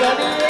Maria.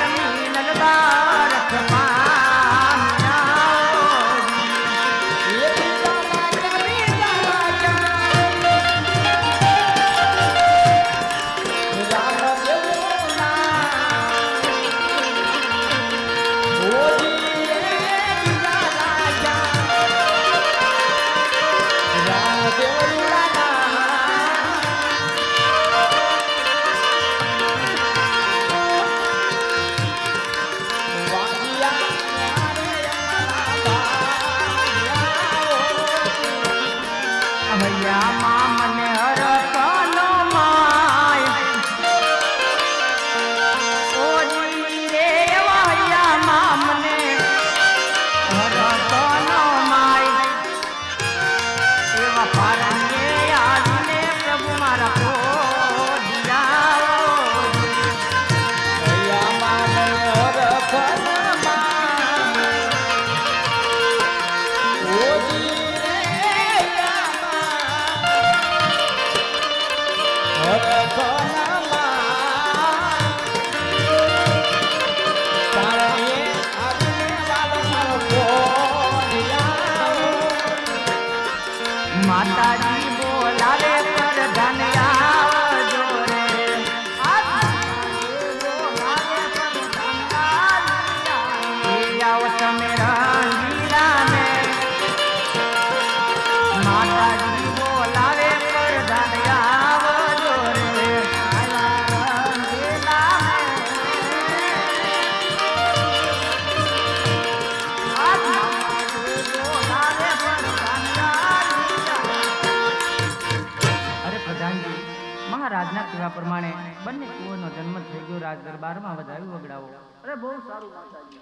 પ્રમાણે બંને કુઓનો જન્મ થઈ ગયો રાજ દરબારમાં વધાવ્યું વગડાવો અરે બહુ સારું માતાજી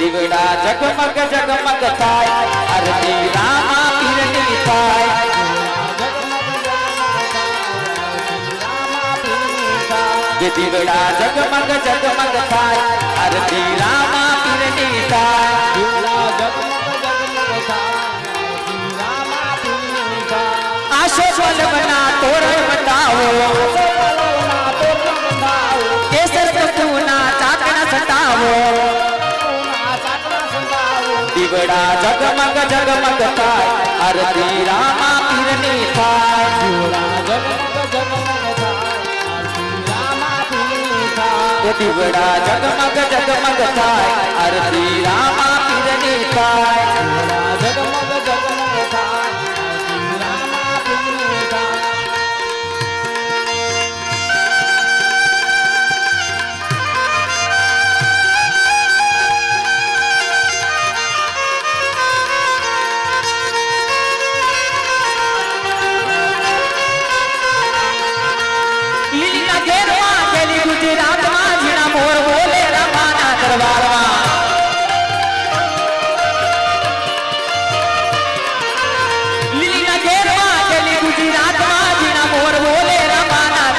दिवड़ा जगमग जगमग ताई अरती रामा किरण ताई ये दिवड़ा जगमग जगमग ताई अरती रामा किरण ताई दिवड़ा आशो बना तोरे बताओ केसर बड़ा जगमग जगमग થાય અરતી રામા તિરની થાય જુરા જગमग जगमग થાય અરતી રામા તિરની થાય એતિ બડા જગમગ જગમગ થાય અરતી રામા તિરની થાય જગमग जगमग जगमग થાય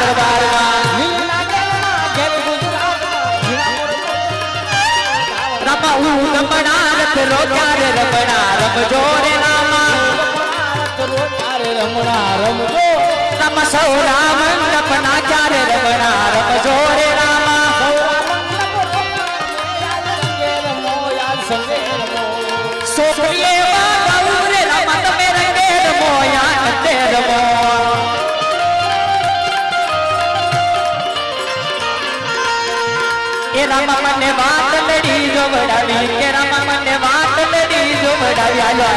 રમણા રમજો રે રામા રમજો રમ સૌ રામ રમણા ચારે રમણા રમજો રે રામ રામા મને વાત લડી જોવડાવી કે રામા મને વાત લડી જોવડાવી આલો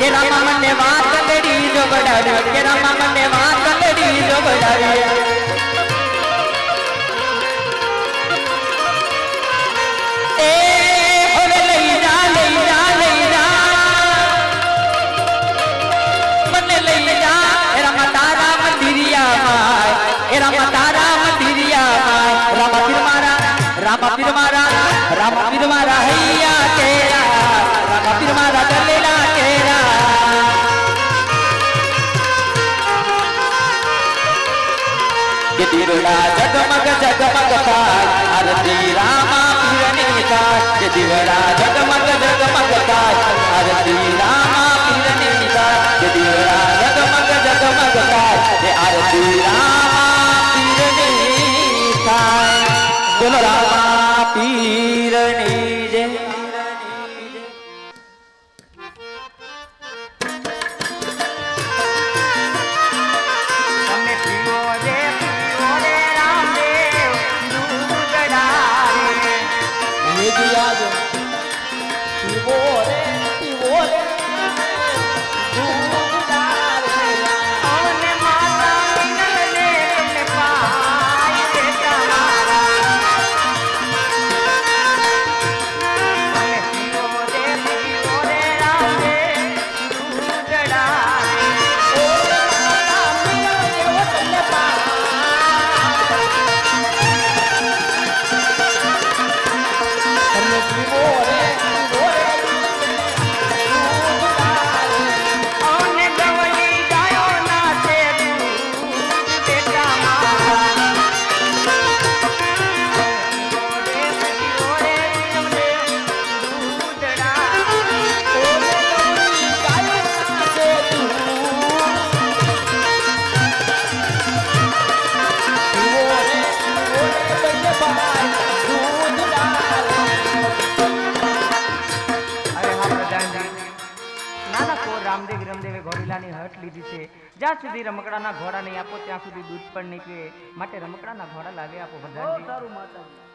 કે રામા વાત લડી જોવડાવી કે पीर मारा रामा पीर मारा हैया तेरा रामा पीर मारा दलेला तेरा ये दिवड़ा जगमग जगमग काल आरती रामा पीरनी काल ये दिवड़ा जगमग जगमग काल आरती रामा पीरनी काल ये दिवड़ा जगमग जगमग काल ये आरती रामा पीरनी काल बोलो रामा પીરની જ્યાં સુધી રમકડાના ઘોડા નહીં આપો ત્યાં સુધી દૂધ પણ નીકળે માટે રમકડાના ઘોડા લાવી આપો બધા સારું માતા